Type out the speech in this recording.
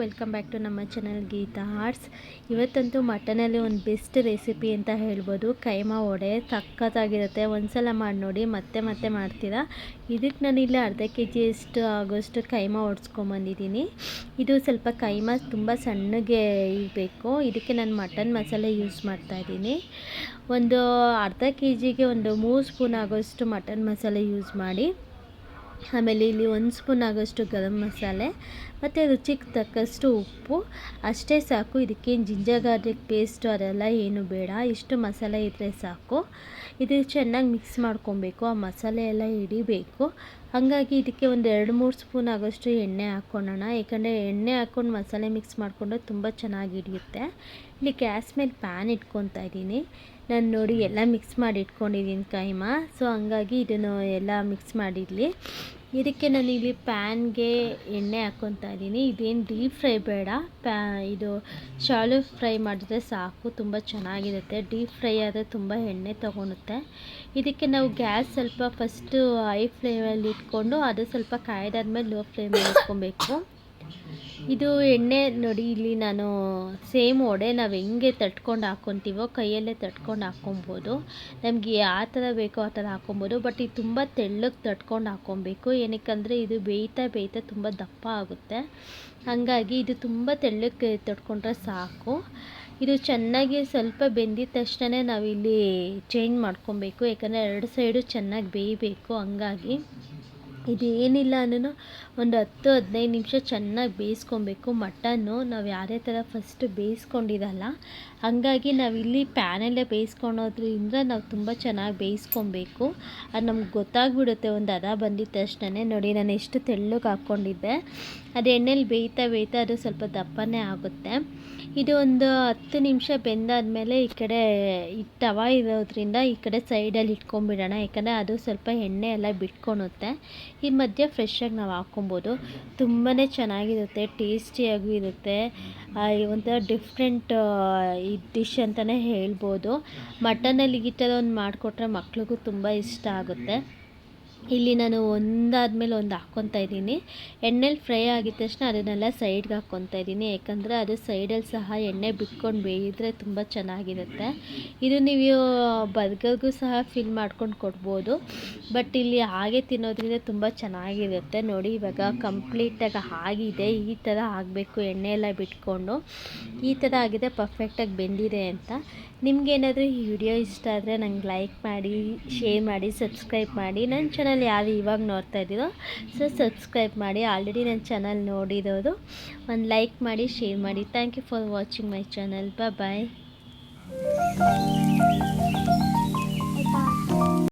Welcome back to ನಮ್ಮ channel Geetha arts ಇವತ್ತಂತೂ ಮಟನಲ್ಲಿ ಒಂದು ಬೆಸ್ಟ್ ರೆಸಿಪಿ ಅಂತ ಹೇಳ್ಬೋದು. ಕೈಮಾ ವಡೆ ಒಂದು ಸಲ ಮಾಡಿ ನೋಡಿ, ಮತ್ತೆ ಮತ್ತೆ ಮಾಡ್ತೀರಾ? ಇದಕ್ಕೆ ನಾನು ಇಲ್ಲಿ ಅರ್ಧ ಕೆ ಜಿಯಷ್ಟು ಆಗೋಷ್ಟು ಕೈಮಾ ಓಡಿಸ್ಕೊಂಬಂದಿದ್ದೀನಿ ಇದು ಸ್ವಲ್ಪ ಕೈಮಾ ತುಂಬ ಸಣ್ಣಗೆ ಇರಬೇಕು. ಇದಕ್ಕೆ ನಾನು ಮಟನ್ ಮಸಾಲೆ ಯೂಸ್ ಮಾಡ್ತಾಯಿದ್ದೀನಿ ಒಂದು ಅರ್ಧ ಕೆ ಜಿಗೆ ಒಂದು ಮೂರು ಸ್ಪೂನ್ ಆಗೋಷ್ಟು ಮಟನ್ ಮಸಾಲೆ ಯೂಸ್ ಮಾಡಿ. ಆಮೇಲೆ ಇಲ್ಲಿ ಒಂದು ಸ್ಪೂನ್ ಆಗೋಷ್ಟು ಗರಂ ಮಸಾಲೆ, ಮತ್ತು ರುಚಿಗೆ ತಕ್ಕಷ್ಟು ಉಪ್ಪು. ಅಷ್ಟೇ ಸಾಕು, ಇದಕ್ಕೇನು ಜಿಂಜರ್ ಗಾರ್ಲಿಕ್ ಪೇಸ್ಟು ಅದೆಲ್ಲ ಏನು ಬೇಡ, ಇಷ್ಟು ಮಸಾಲೆ ಇದ್ದರೆ ಸಾಕು. ಇದು ಚೆನ್ನಾಗಿ ಮಿಕ್ಸ್ ಮಾಡ್ಕೊಬೇಕು, ಆ ಮಸಾಲೆ ಎಲ್ಲ ಹಿಡಿಬೇಕು. ಹಾಗಾಗಿ ಇದಕ್ಕೆ ಒಂದು ಎರಡು ಮೂರು ಸ್ಪೂನ್ ಆಗೋಷ್ಟು ಎಣ್ಣೆ ಹಾಕ್ಕೊಳ್ಳೋಣ. ಯಾಕಂದರೆ ಎಣ್ಣೆ ಹಾಕ್ಕೊಂಡು ಮಸಾಲೆ ಮಿಕ್ಸ್ ಮಾಡಿಕೊಂಡ್ರೆ ತುಂಬ ಚೆನ್ನಾಗಿ ಹಿಡಿಯುತ್ತೆ. ಇಲ್ಲಿ ಗ್ಯಾಸ್ ಮೇಲೆ ಪ್ಯಾನ್ ಇಟ್ಕೊತಾ ಇದ್ದೀನಿ. ನಾನು ನೋಡಿ ಎಲ್ಲ ಮಿಕ್ಸ್ ಮಾಡಿ ಇಟ್ಕೊಂಡಿದ್ದೀನಿ ಕೈಮಾ. ಸೊ ಹಂಗಾಗಿ ಇದನ್ನು ಎಲ್ಲ ಮಿಕ್ಸ್ ಮಾಡಿರಲಿ. ಇದಕ್ಕೆ ನಾನು ಇಲ್ಲಿ ಪ್ಯಾನ್ಗೆ ಎಣ್ಣೆ ಹಾಕ್ಕೊತಾ ಇದ್ದೀನಿ. ಇದೇನು ಡೀಪ್ ಫ್ರೈ ಬೇಡ. ಪ್ಯಾ, ಇದು ಶಾಲು ಫ್ರೈ ಮಾಡಿದ್ರೆ ಸಾಕು, ತುಂಬ ಚೆನ್ನಾಗಿರುತ್ತೆ. ಡೀಪ್ ಫ್ರೈ ಆದರೆ ತುಂಬ ಎಣ್ಣೆ ತೊಗೊಳುತ್ತೆ. ಇದಕ್ಕೆ ನಾವು ಗ್ಯಾಸ್ ಸ್ವಲ್ಪ ಫಸ್ಟು ಹೈ ಫ್ಲೇಮಲ್ಲಿ ಇಟ್ಕೊಂಡು ಅದು ಸ್ವಲ್ಪ ಕಾಯ್ದಾದ್ಮೇಲೆ ಲೋ ಫ್ಲೇಮಲ್ಲಿ ಇಟ್ಕೊಬೇಕು. ಇದು ಎಣ್ಣೆ ನೋಡಿ, ಇಲ್ಲಿ ನಾನು ಸೇಮ್ ಒಡೆ, ನಾವು ಹೆಂಗೆ ತಟ್ಕೊಂಡು ಹಾಕ್ಕೊತೀವೋ ಕೈಯಲ್ಲೇ ತಟ್ಕೊಂಡು ಹಾಕ್ಕೊಬೋದು ನಮಗೆ ಆ ಥರ ಬೇಕೋ ಆ ಥರ ಹಾಕ್ಕೊಬೋದು ಬಟ್ ಇದು ತುಂಬ ತೆಳ್ಳಗೆ ತಟ್ಕೊಂಡು ಹಾಕ್ಕೊಬೇಕು ಏನಕ್ಕಂದರೆ, ಇದು ಬೇಯ್ತಾ ಬೇಯ್ತಾ ತುಂಬ ದಪ್ಪ ಆಗುತ್ತೆ. ಹಾಗಾಗಿ ಇದು ತುಂಬ ತೆಳ್ಳಗೆ ತಟ್ಕೊಂಡ್ರೆ ಸಾಕು. ಇದು ಚೆನ್ನಾಗಿ ಸ್ವಲ್ಪ ಬೆಂದಿದ ತಕ್ಷಣ ನಾವಿಲ್ಲಿ ಚೇಂಜ್ ಮಾಡ್ಕೊಬೇಕು, ಯಾಕಂದರೆ ಎರಡು ಸೈಡು ಚೆನ್ನಾಗಿ ಬೇಯಬೇಕು, ಹಂಗಾಗಿ. ಇದೇನಿಲ್ಲ ಅನ್ನೋ ಒಂದು ಹತ್ತು, ಹದಿನೈದು ನಿಮಿಷ ಚೆನ್ನಾಗಿ ಬೇಯಿಸ್ಕೊಬೇಕು. ಮಟನ್ನು ನಾವು ಯಾರೇ ಥರ ಫಸ್ಟ್ ಬೇಯಿಸ್ಕೊಂಡಿರಲ್ಲ, ಹಾಗಾಗಿ ನಾವಿಲ್ಲಿ ಪ್ಯಾನಲ್ಲೇ ಬೇಯಿಸ್ಕೊಳೋದ್ರಿಂದ ನಾವು ತುಂಬ ಚೆನ್ನಾಗಿ ಬೇಯಿಸ್ಕೊಬೇಕು. ಅದು ನಮ್ಗೆ ಗೊತ್ತಾಗ್ಬಿಡುತ್ತೆ, ಒಂದು ಹದ ಬಂದಿದ ತಕ್ಷಣ ನೋಡಿ, ನಾನು ಎಷ್ಟು ತೆಳ್ಳಗೆ ಹಾಕ್ಕೊಂಡಿದ್ದೆ ಅದು ಎಣ್ಣೆಲಿ ಬೇಯ್ತಾ ಬೇಯ್ತಾ ಅದು ಸ್ವಲ್ಪ ದಪ್ಪನೇ ಆಗುತ್ತೆ. ಇದು ಒಂದು ಹತ್ತು ನಿಮಿಷ ಬೆಂದಾದಮೇಲೆ ಈ ಕಡೆ ಈ ತವ ಇರೋದ್ರಿಂದ ಈ ಕಡೆ ಸೈಡಲ್ಲಿ ಇಟ್ಕೊಂಡ್ಬಿಡೋಣ ಯಾಕಂದರೆ ಅದು ಸ್ವಲ್ಪ ಎಣ್ಣೆ ಎಲ್ಲ ಬಿಟ್ಕೊಳುತ್ತೆ ಈ ಮಧ್ಯೆ ಫ್ರೆಶ್ಶಾಗಿ ನಾವು ಹಾಕ್ಕೊಬೋದು. ತುಂಬಾ ಚೆನ್ನಾಗಿರುತ್ತೆ, ಟೇಸ್ಟಿಯಾಗೂ ಇರುತ್ತೆ. ಒಂಥರ ಡಿಫ್ರೆಂಟ್ ಈ ಡಿಶ್ ಅಂತಲೇ ಹೇಳ್ಬೋದು. ಮಟನಲ್ಲಿ ಈ ಥರ ಒಂದು ಮಾಡಿಕೊಟ್ರೆ ಮಕ್ಳಿಗೂ ತುಂಬ ಇಷ್ಟ ಆಗುತ್ತೆ. ಇಲ್ಲಿ ನಾನು ಒಂದಾದಮೇಲೆ ಒಂದು ಹಾಕ್ಕೊತಾ ಇದ್ದೀನಿ. ಎಣ್ಣೆಲಿ ಫ್ರೈ ಆಗಿದ ತಕ್ಷಣ ಅದನ್ನೆಲ್ಲ ಸೈಡ್ಗೆ ಹಾಕ್ಕೊತಾ ಇದ್ದೀನಿ. ಯಾಕಂದರೆ ಅದು ಸೈಡಲ್ಲಿ ಸಹ ಎಣ್ಣೆ ಬಿಟ್ಕೊಂಡು ಬೇಯಿದ್ರೆ ತುಂಬ ಚೆನ್ನಾಗಿರುತ್ತೆ. ಇದು ನೀವು ಬರ್ಗರ್ಗೂ ಸಹ ಫಿಲ್ ಮಾಡ್ಕೊಂಡು ಕೊಡ್ಬೋದು. ಬಟ್ ಇಲ್ಲಿ ಹಾಗೆ ತಿನ್ನೋದ್ರಿಂದ ತುಂಬ ಚೆನ್ನಾಗಿರುತ್ತೆ. ನೋಡಿ, ಇವಾಗ ಕಂಪ್ಲೀಟಾಗಿ ಆಗಿದೆ. ಈ ಥರ ಆಗಬೇಕು ಎಣ್ಣೆ ಎಲ್ಲ ಬಿಟ್ಕೊಂಡು. ಈ ಥರ ಆಗಿದೆ, ಪರ್ಫೆಕ್ಟಾಗಿ ಬೆಂದಿದೆ ಅಂತ. ನಿಮಗೇನಾದರೂ ಈ ವಿಡಿಯೋ ಇಷ್ಟ ಆದರೆ ನಂಗೆ ಲೈಕ್ ಮಾಡಿ, ಶೇರ್ ಮಾಡಿ, ಸಬ್ಸ್ಕ್ರೈಬ್ ಮಾಡಿ. ನನ್ನ ಚಾನಲ್ ಯಾರು ಇವಾಗ ನೋಡ್ತಾ ಇದ್ದೀರೋ, ಸೊ ಸಬ್ಸ್ಕ್ರೈಬ್ ಮಾಡಿ. ಆಲ್ರೆಡಿ ನನ್ನ ಚಾನಲ್ ನೋಡಿರೋದು. ಒಂದು ಲೈಕ್ ಮಾಡಿ ಶೇರ್ ಮಾಡಿ. Thank you for watching my channel bye